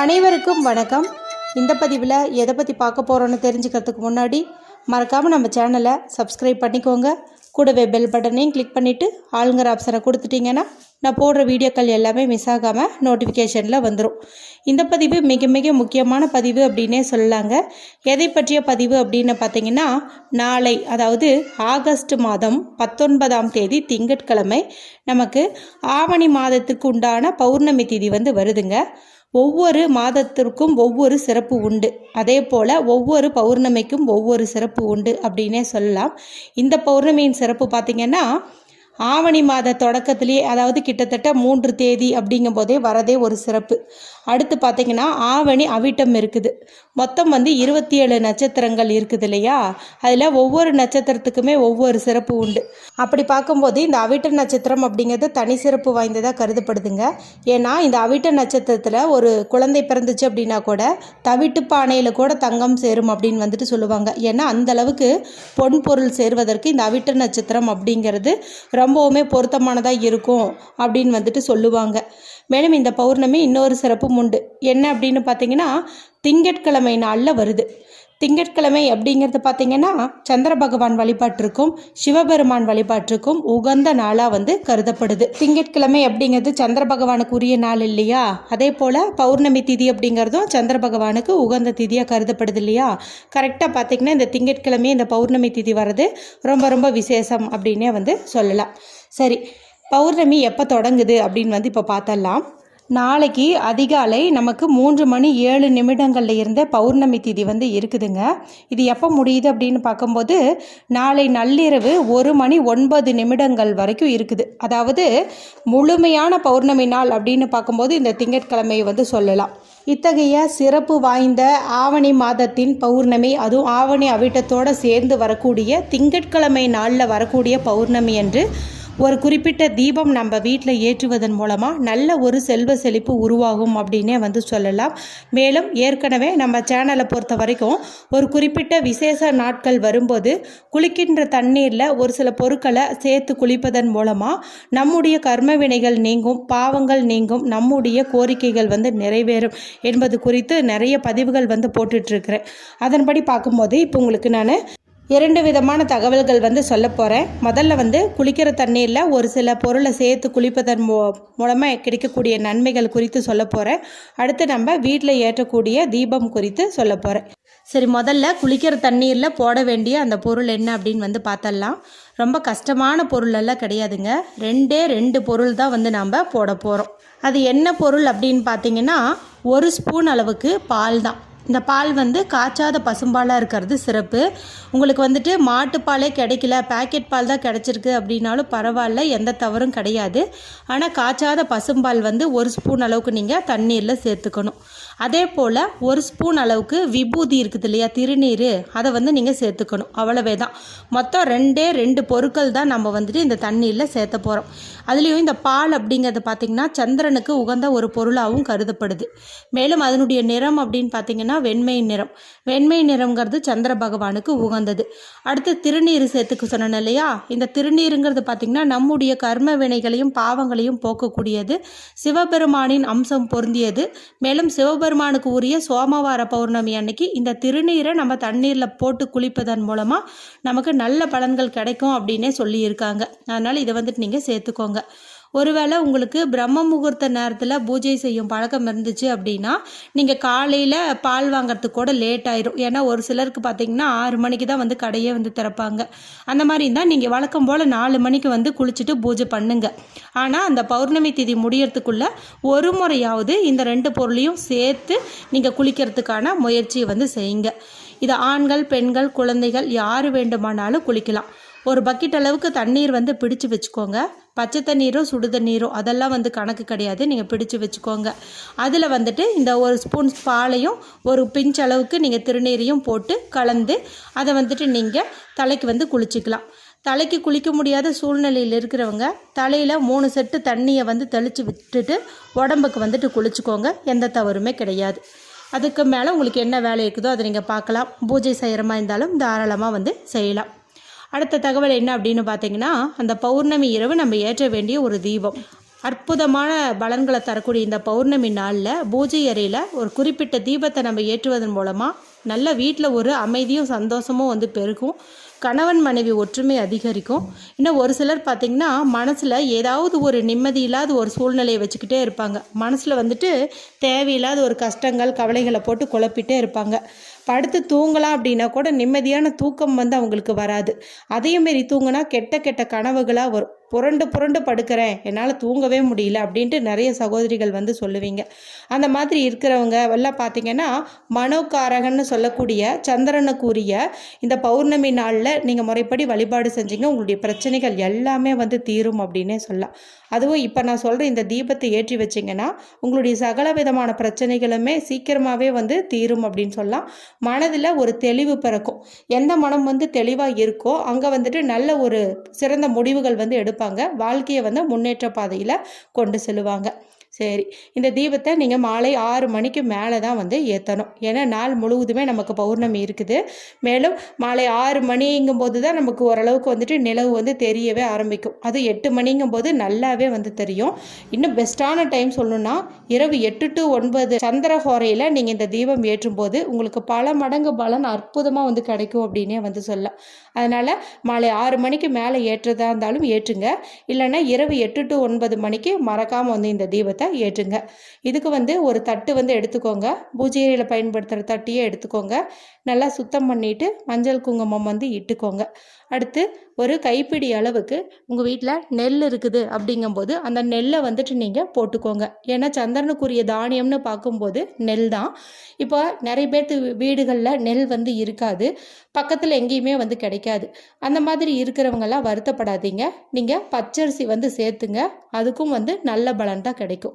அனைவருக்கும் வணக்கம். இந்த பதிவில் எதை பற்றி பார்க்க போகிறோன்னு தெரிஞ்சுக்கிறதுக்கு முன்னாடி மறக்காமல் நம்ம சேனலை சப்ஸ்கிரைப் பண்ணிக்கோங்க. கூடவே பெல் பட்டனையும் கிளிக் பண்ணிவிட்டு ஆளுங்கிற ஆப்ஷனை கொடுத்துட்டிங்கன்னா நான் போடுற வீடியோக்கள் எல்லாமே மிஸ் ஆகாமல் நோட்டிஃபிகேஷனில் வந்துடும் இந்த பதிவு மிக மிக முக்கியமான பதிவு அப்படின்னே சொல்லலாங்க. எதை பற்றிய பதிவு அப்படின்னு பார்த்தீங்கன்னா நாளை அதாவது ஆகஸ்ட் மாதம் பத்தொன்பதாம் தேதி திங்கட்கிழமை நமக்கு ஆவணி மாதத்துக்கு உண்டான பௌர்ணமி திதி வந்து வருதுங்க. ஒவ்வொரு மாதத்திற்கும் ஒவ்வொரு சிறப்பு உண்டு. அதே போல் ஒவ்வொரு பௌர்ணமிக்கும் ஒவ்வொரு சிறப்பு உண்டு அப்படின்னே சொல்லலாம். இந்த பௌர்ணமியின் சிறப்பு பார்த்திங்கன்னா ஆவணி மாத தொடக்கத்திலேயே அதாவது கிட்டத்தட்ட மூன்று தேதி அப்படிங்கும் போதே வரதே ஒரு சிறப்பு. அடுத்து பார்த்திங்கன்னா ஆவணி அவிட்டம் இருக்குது. மொத்தம் வந்து இருபத்தி ஏழு நட்சத்திரங்கள் இருக்குது இல்லையா? அதில் ஒவ்வொரு நட்சத்திரத்துக்குமே ஒவ்வொரு சிறப்பு உண்டு. அப்படி பார்க்கும்போது இந்த அவிட்ட நட்சத்திரம் அப்படிங்கிறது தனி சிறப்பு வாய்ந்ததாக கருதப்படுதுங்க. ஏன்னா இந்த அவிட்ட நட்சத்திரத்தில் ஒரு குழந்தை பிறந்துச்சு அப்படின்னா கூட தவிட்டு பானையில் கூட தங்கம் சேரும் அப்படின்னு வந்துட்டு சொல்லுவாங்க. ஏன்னா அந்த அளவுக்கு பொன் பொருள் சேர்வதற்கு இந்த அவிட்ட நட்சத்திரம் அப்படிங்கிறது ரொம்பவுமே பொருத்தமானதாக இருக்கும் அப்படின்னு வந்துட்டு சொல்லுவாங்க. மேலும் இந்த பௌர்ணமி இன்னொரு சிறப்பும் உண்டு. என்ன அப்படின்னு பார்த்தீங்கன்னா திங்கட்கிழமை நாளில் வருது. திங்கட்கிழமை அப்படிங்கிறது பார்த்தீங்கன்னா சந்திர பகவான் வழிபாட்டிற்கும் சிவபெருமான் வழிபாட்டிற்கும் உகந்த நாளாக வந்து கருதப்படுது. திங்கட்கிழமை அப்படிங்கிறது சந்திர பகவானுக்கு உரிய நாள் இல்லையா? அதே போல் பௌர்ணமி திதி அப்படிங்கிறதும் சந்திர பகவானுக்கு உகந்த திதியாக கருதப்படுது இல்லையா? கரெக்டாக பார்த்தீங்கன்னா இந்த திங்கட்கிழமை இந்த பௌர்ணமி திதி வர்றது ரொம்ப ரொம்ப விசேஷம் அப்படின்னே வந்து சொல்லலாம். சரி பௌர்ணமி எப்போ தொடங்குது அப்படின்னு வந்து இப்போ பார்த்தலாம் நாளைக்கு அதிகாலை நமக்கு மூன்று மணி ஏழு நிமிடங்களில் இருந்த பௌர்ணமி திதி வந்து இருக்குதுங்க. இது எப்போ முடியுது அப்படின்னு பார்க்கும்போது நாளை நள்ளிரவு ஒரு மணி ஒன்பது நிமிடங்கள் வரைக்கும் இருக்குது. அதாவது முழுமையான பௌர்ணமி நாள் அப்படின்னு பார்க்கும்போது இந்த திங்கட்கிழமையை வந்து சொல்லலாம். இத்தகைய சிறப்பு வாய்ந்த ஆவணி மாதத்தின் பௌர்ணமி அதுவும் ஆவணி அவிட்டத்தோடு சேர்ந்து வரக்கூடிய திங்கட்கிழமை நாளில் வரக்கூடிய பௌர்ணமி என்று ஒரு குறிப்பிட்ட தீபம் நம்ம வீட்டில் ஏற்றுவதன் மூலமாக நல்ல ஒரு செல்வ செழிப்பு உருவாகும் அப்படின்னே வந்து சொல்லலாம். மேலும் ஏற்கனவே நம்ம சேனலை பொறுத்த வரைக்கும் ஒரு குறிப்பிட்ட விசேஷ நாட்கள் வரும்போது குளிக்கின்ற தண்ணீரில் ஒரு சில பொருட்களை சேர்த்து குளிப்பதன் மூலமாக நம்முடைய கர்ம வினைகள் நீங்கும் பாவங்கள் நீங்கும் நம்முடைய கோரிக்கைகள் வந்து நிறைவேறும் என்பது குறித்து நிறைய பதிவுகள் வந்து போட்டுட்ருக்கிறேன் அதன்படி பார்க்கும்போது இப்போ உங்களுக்கு நான் இரண்டு விதமான தகவல்கள் வந்து சொல்ல போகிறேன் முதல்ல வந்து குளிக்கிற தண்ணீரில் ஒரு சில பொருளை சேர்த்து குளிப்பதன் மூ மூலமாக கிடைக்கக்கூடிய நன்மைகள் குறித்து சொல்ல போகிறேன் அடுத்து நம்ம வீட்டில் ஏற்றக்கூடிய தீபம் குறித்து சொல்ல போகிறேன் சரி முதல்ல குளிக்கிற தண்ணீரில் போட வேண்டிய அந்த பொருள் என்ன அப்படின்னு வந்து பார்த்தரலாம் ரொம்ப கஷ்டமான பொருளெல்லாம் கிடையாதுங்க. ரெண்டே ரெண்டு பொருள் தான் வந்து நாம் போட போகிறோம் அது என்ன பொருள் அப்படின்னு பார்த்தீங்கன்னா ஒரு ஸ்பூன் அளவுக்கு பால் தான். இந்த பால் வந்து காய்ச்சாத பசும்பாலாக இருக்கிறது சிறப்பு. உங்களுக்கு வந்துட்டு மாட்டுப்பாலே கிடைக்கல பேக்கெட் பால் தான் கிடச்சிருக்கு அப்படின்னாலும் பரவாயில்ல எந்த தவறும் கிடையாது. ஆனால் காய்ச்சாத பசும்பால் வந்து ஒரு ஸ்பூன் அளவுக்கு நீங்கள் தண்ணீரில் சேர்த்துக்கணும். அதே போல் ஒரு ஸ்பூன் அளவுக்கு விபூதி இருக்குது இல்லையா திருநீர் அதை வந்து நீங்கள் சேர்த்துக்கணும். அவ்வளவே தான். மொத்தம் ரெண்டே ரெண்டு பொருட்கள் தான் நம்ம வந்துட்டு இந்த தண்ணீரில் சேர்த்த போகிறோம் அதுலேயும் இந்த பால் அப்படிங்கிறது பார்த்திங்கன்னா சந்திரனுக்கு உகந்த ஒரு பொருளாகவும் கருதப்படுது. மேலும் அதனுடைய நிறம் அப்படின்னு பார்த்தீங்கன்னா வெண்மை நிறம். வெண்மை நிறம்ங்கிறது சந்திர பகவானுக்கு உகந்தது. அடுத்து திருநீர் சேர்த்துக்க சொன்னேன் இல்லையா? இந்த திருநீருங்கிறது பார்த்திங்கன்னா நம்முடைய கர்ம வினைகளையும் பாவங்களையும் போக்கக்கூடியது. சிவபெருமானின் அம்சம் பொருந்தியது. மேலும் சிவபெருமானுக்கு உரிய சோமவார பௌர்ணமி அன்னைக்கு இந்த திருநீரை நம்ம தண்ணீரில் போட்டு குளிப்பதன் மூலமாக நமக்கு நல்ல பலன்கள் கிடைக்கும் அப்படின்னே சொல்லியிருக்காங்க. அதனால் இதை வந்துட்டு நீங்கள் சேர்த்துக்கோங்க. ஒருவேளை உங்களுக்கு பிரம்ம முகூர்த்த நேரத்தில் பூஜை செய்யும் பழக்கம் இருந்துச்சு அப்படின்னா நீங்கள் காலையில் பால் வாங்குறதுக்கு கூட லேட் ஆயிரும். ஏன்னா ஒரு சிலருக்கு பார்த்தீங்கன்னா ஆறு மணிக்கு தான் வந்து கடையே வந்து திறப்பாங்க. அந்த மாதிரி இருந்தால் நீங்கள் வழக்கம் போல் நாலு மணிக்கு வந்து குளிச்சுட்டு பூஜை பண்ணுங்க. ஆனால் அந்த பௌர்ணமி திதி முடியறதுக்குள்ள ஒரு முறையாவது இந்த ரெண்டு பொருளையும் சேர்த்து நீங்கள் குளிக்கிறதுக்கான முயற்சியை வந்து செய்யுங்க. இது ஆண்கள் பெண்கள் குழந்தைகள் யார் வேண்டுமானாலும் குளிக்கலாம். ஒரு பக்கெட் அளவுக்கு தண்ணீர் வந்து பிடிச்சு வச்சுக்கோங்க. பச்சை தண்ணீரோ சுடு தண்ணீரோ அதெல்லாம் வந்து கணக்கு கிடையாது. நீங்கள் பிடிச்சு வச்சுக்கோங்க. அதில் வந்துட்டு இந்த ஒரு ஸ்பூன் பாலையும் ஒரு பிஞ்ச் அளவுக்கு நீங்கள் திருநீரையும் போட்டு கலந்து அதை வந்துட்டு நீங்கள் தலைக்கு வந்து குளிச்சிக்கலாம். தலைக்கு குளிக்க முடியாத சூழ்நிலையில் இருக்கிறவங்க தலையில் மூணு செட்டு தண்ணியை வந்து தெளித்து விட்டுட்டு உடம்புக்கு வந்துட்டு குளிச்சுக்கோங்க. எந்த தவறுமே கிடையாது. அதுக்கு மேலே உங்களுக்கு என்ன வேலை இருக்குதோ அதை நீங்கள் பார்க்கலாம். பூஜை செய்கிற மாதிரி இருந்தாலும் தாராளமாக வந்து செய்யலாம். அடுத்த தகவல் என்ன அப்படின்னு பார்த்தீங்கன்னா அந்த பௌர்ணமி இரவு நம்ம ஏற்ற வேண்டிய ஒரு தீபம். அற்புதமான பலன்களை தரக்கூடிய இந்த பௌர்ணமி நாளில் பூஜை அறையில் ஒரு குறிப்பிட்ட தீபத்தை நம்ம ஏற்றுவதன் மூலமாக நல்ல வீட்டில் ஒரு அமைதியும் சந்தோஷமும் வந்து பெருகும். கணவன் மனைவி ஒற்றுமை அதிகரிக்கும். இன்னும் ஒரு சிலர் பார்த்திங்கன்னா மனசில் ஏதாவது ஒரு நிம்மதி இல்லாத ஒரு சூழ்நிலையை வச்சுக்கிட்டே இருப்பாங்க. மனசில் வந்துட்டு தேவையில்லாத ஒரு கஷ்டங்கள் கவலைகளை போட்டு குழப்பிட்டே இருப்பாங்க. படுத்து தூங்கலாம் அப்படின்னா கூட நிம்மதியான தூக்கம் வந்து அவங்களுக்கு வராது. அதே மாரி தூங்கினா கெட்ட கெட்ட கனவுகளாக வரும் புரண்டு புரண்டு படுக்கிறேன் என்னால் தூங்கவே முடியல அப்படின்ட்டு நிறைய சகோதரிகள் வந்து சொல்லுவீங்க. அந்த மாதிரி இருக்கிறவங்க எல்லாம் பார்த்தீங்கன்னா மனோகாரகன்னு சொல்லக்கூடிய சந்திரனுக்குரிய இந்த பௌர்ணமி நாளில் நீங்கள் முறைப்படி வழிபாடு செஞ்சீங்க உங்களுடைய பிரச்சனைகள் எல்லாமே வந்து தீரும் அப்படின்னே சொல்லலாம். அதுவும் இப்போ நான் சொல்கிற இந்த தீபத்தை ஏற்றி வச்சிங்கன்னா உங்களுடைய சகல விதமான பிரச்சனைகளுமே சீக்கிரமாகவே வந்து தீரும் அப்படின்னு சொல்லலாம். மனதில் ஒரு தெளிவு பிறக்கும். எந்த மனம் வந்து தெளிவாக இருக்கோ அங்கே வந்துட்டு நல்ல ஒரு சிறந்த முடிவுகள் வந்து எடுப்பாங்க. வாழ்க்கையை வந்து முன்னேற்ற பாதையில் கொண்டு செல்லுவாங்க. சரி. இந்த தீபத்தை நீங்கள் மாலை ஆறு மணிக்கு மேலே தான் வந்து ஏற்றணும் ஏன்னா நாள் முழுவதுமே நமக்கு பௌர்ணமி இருக்குது. மேலும் மாலை ஆறு மணிங்கும் போது தான் நமக்கு ஓரளவுக்கு வந்துட்டு நிலவு வந்து தெரியவே ஆரம்பிக்கும். அது எட்டு மணிங்கும் போது நல்லாவே வந்து தெரியும். இன்னும் பெஸ்ட்டான டைம் சொல்லணும்னா இரவு எட்டு டு ஒன்பது சந்திரஹோரையில் நீங்கள் இந்த தீபம் ஏற்றும் போது உங்களுக்கு பல மடங்கு பலன் அற்புதமாக வந்து கிடைக்கும் அப்படின்னே வந்து சொல்லலாம். அதனால் மாலை ஆறு மணிக்கு மேலே ஏற்றதா இருந்தாலும் ஏற்றுங்க. இல்லைன்னா இரவு எட்டு டு ஒன்பது மணிக்கு மறக்காமல் வந்து இந்த தீபத்தை ஏற்றுங்க. இதுக்கு வந்து ஒரு தட்டு வந்து எடுத்துக்கோங்க. பூஜையில் பயன்படுத்துகிற தட்டியே எடுத்துக்கோங்க. நல்லா சுத்தம் பண்ணிவிட்டு மஞ்சள் குங்குமம் வந்து இட்டுக்கோங்க. அடுத்து ஒரு கைப்பிடி அளவுக்கு உங்கள் வீட்டில் நெல் இருக்குது அப்படிங்கும்போது அந்த நெல்லை வந்துட்டு நீங்கள் போட்டுக்கோங்க. ஏன்னா சந்திரனுக்குரிய தானியம்னு பார்க்கும்போது நெல் தான். இப்போ நிறைய பேர்த்து வீடுகளில் நெல் வந்து இருக்காது. பக்கத்தில் எங்கேயுமே வந்து கிடைக்காது. அந்த மாதிரி இருக்கிறவங்கெல்லாம் வருத்தப்படாதீங்க. நீங்கள் பச்சரிசி வந்து சேர்த்துங்க. அதுக்கும் வந்து நல்ல பலன் தான் கிடைக்கும்.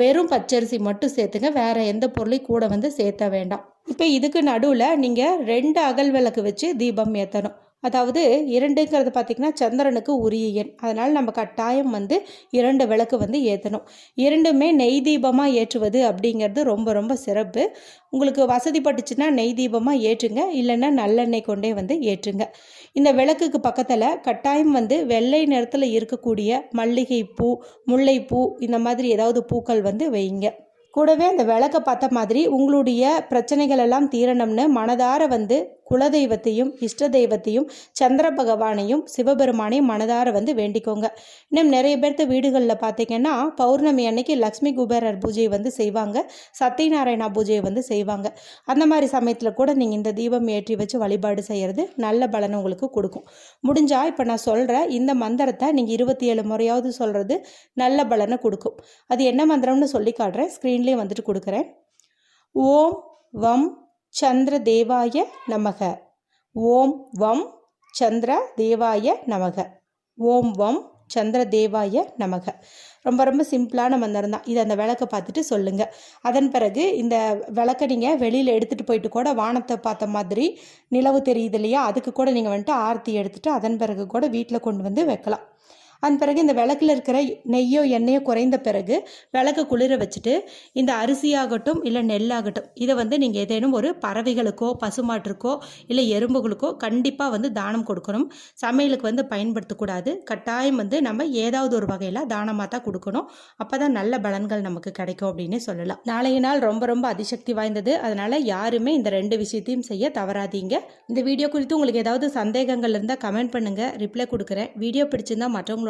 வெறும் பச்சரிசி மட்டும் சேர்த்துங்க. வேறு எந்த பொருளையும் கூட வந்து சேர்த்த வேண்டாம். இப்போ இதுக்கு நடுவில் நீங்கள் ரெண்டு அகல் விளக்கு வச்சு தீபம் ஏற்றணும் அதாவது இரண்டுங்கிறது பார்த்திங்கன்னா சந்திரனுக்கு உரிய எண். அதனால் நம்ம கட்டாயம் வந்து இரண்டு விளக்கு வந்து ஏற்றணும் இரண்டுமே நெய் தீபமாக ஏற்றுவது அப்படிங்கிறது ரொம்ப ரொம்ப சிறப்பு. உங்களுக்கு வசதிப்பட்டுச்சுன்னா நெய் தீபமாக ஏற்றுங்க. இல்லைன்னா நல்லெண்ணெய் கொண்டே வந்து ஏற்றுங்க. இந்த விளக்குக்கு பக்கத்தில் கட்டாயம் வந்து வெள்ளை நிறத்தில் இருக்கக்கூடிய மல்லிகை பூ முல்லைப்பூ இந்த மாதிரி ஏதாவது பூக்கள் வந்து வைங்க. கூடவே அந்த விளக்கை பார்த்த மாதிரி உங்களுடைய பிரச்சனைகள் எல்லாம் தீரணும்னு மனதார வந்து குலதெய்வத்தையும் இஷ்ட தெய்வத்தையும் சந்திர பகவானையும் சிவபெருமானையும் மனதார வந்து வேண்டிக்கோங்க. இன்னும் நிறைய பேர்த்த வீடுகளில் பார்த்தீங்கன்னா பௌர்ணமி அன்னைக்கு லக்ஷ்மி குபேரர் பூஜை வந்து செய்வாங்க. சத்தியநாராயணா பூஜையை வந்து செய்வாங்க. அந்த மாதிரி சமயத்தில் கூட நீங்கள் இந்த தீபம் ஏற்றி வச்சு வழிபாடு செய்கிறது நல்ல பலனை உங்களுக்கு கொடுக்கும். முடிஞ்சால் இப்போ நான் சொல்கிற இந்த மந்திரத்தை நீங்கள் இருபத்தி ஏழு முறையாவது சொல்கிறது நல்ல பலனை கொடுக்கும். அது என்ன மந்திரம்னு சொல்லி காட்டுறேன். ஸ்க்ரீன்லேயே வந்துட்டு கொடுக்குறேன். ஓம் வம் சந்திர தேவாய நமக. ஓம் வம் சந்திர தேவாய நமக. ஓம் வம் சந்திர தேவாய நமக. ரொம்ப ரொம்ப சிம்பிளான மந்திரம் தான் இது அந்த விளக்கை பார்த்துட்டு சொல்லுங்கள் அதன் பிறகு இந்த விளக்கை நீங்கள் வெளியில் எடுத்துகிட்டு போயிட்டு கூட வானத்தை பார்த்த மாதிரி நிலவு தெரியுது இல்லையா? அதுக்கு கூட நீங்கள் வந்துட்டு ஆர்த்தி எடுத்துகிட்டு அதன் பிறகு கூட வீட்டில் கொண்டு வந்து வைக்கலாம். அதன் பிறகு இந்த விளக்கில் இருக்கிற நெய்யோ எண்ணெயோ குறைந்த பிறகு விளக்கு குளிர வச்சுட்டு இந்த அரிசியாகட்டும் இல்லை நெல்லாகட்டும் இதை வந்து நீங்கள் ஏதேனும் ஒரு பறவைகளுக்கோ பசுமாட்டிற்கோ இல்லை எறும்புகளுக்கோ கண்டிப்பாக வந்து தானம் கொடுக்கணும். சமையலுக்கு வந்து பயன்படுத்தக்கூடாது கட்டாயம் வந்து நம்ம ஏதாவது ஒரு வகையில் தானமாக தான் கொடுக்கணும். அப்போ தான் நல்ல பலன்கள் நமக்கு கிடைக்கும் அப்படின்னு சொல்லலாம். நாளைய நாள் ரொம்ப ரொம்ப அதிசக்தி வாய்ந்தது. அதனால் யாருமே இந்த ரெண்டு விஷயத்தையும் செய்ய தவறாதீங்க. இந்த வீடியோ குறித்து உங்களுக்கு ஏதாவது சந்தேகங்கள் இருந்தால் கமெண்ட் பண்ணுங்கள் ரிப்ளை கொடுக்குறேன். வீடியோ பிடிச்சிருந்தால் மற்றவங்களோட